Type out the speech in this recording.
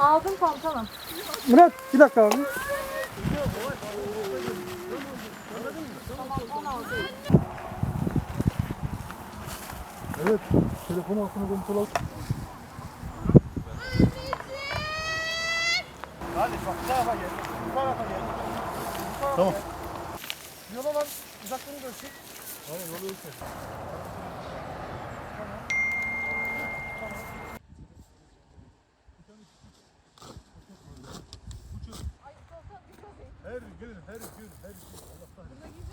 Aldım komutanım. Murat bir dakika abi. Evet, telefonu altına kontrol al. Hadi bak bu tarafa gel. Bu tarafa gel. Bu tarafa Tamam. Gel. Yola lan uzaklığını görsün. Hayır, yolu ölçme. her gün, her gün, her gün. Allah kahretsin.